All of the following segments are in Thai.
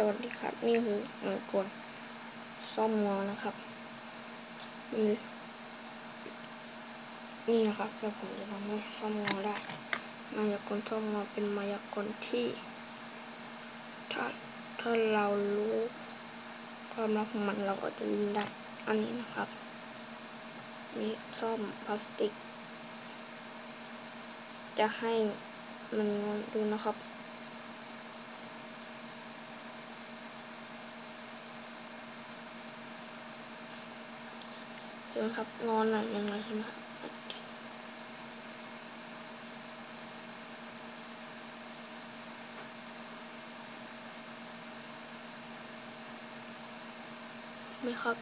สวัสดีครับ นี่คือหน่วยกลซ่อมงอนะครับนี่นี่นะครับแล้วผมจะทำให้ซ่อมงอได้ มายากลซ่อมงอเป็นมายากลที่ ถ้าถ้าเรารู้ความลับของมันเราก็จะยิงได้อันนี้นะครับนี่ซ่อมพลาสติก จะให้มันดูนะครับ นะครับงอนหน่อยยังไงใช่ไหมไหมครับ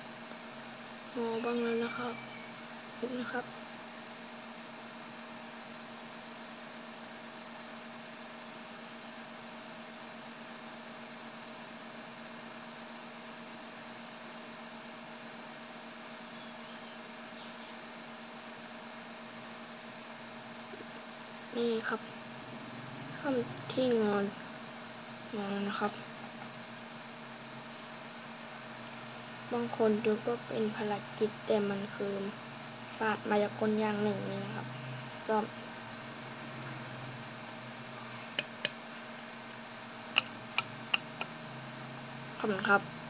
งอบ้างแล้วนะครับเห็นนะครับ นี่ครับข้ามที่งอนงอนนะครับ บางคนดูก็เป็นพลังจิตแต่มันคือศาสตร์มายากลอย่างหนึ่งเลยนะครับซ่อมขอบคุณครับ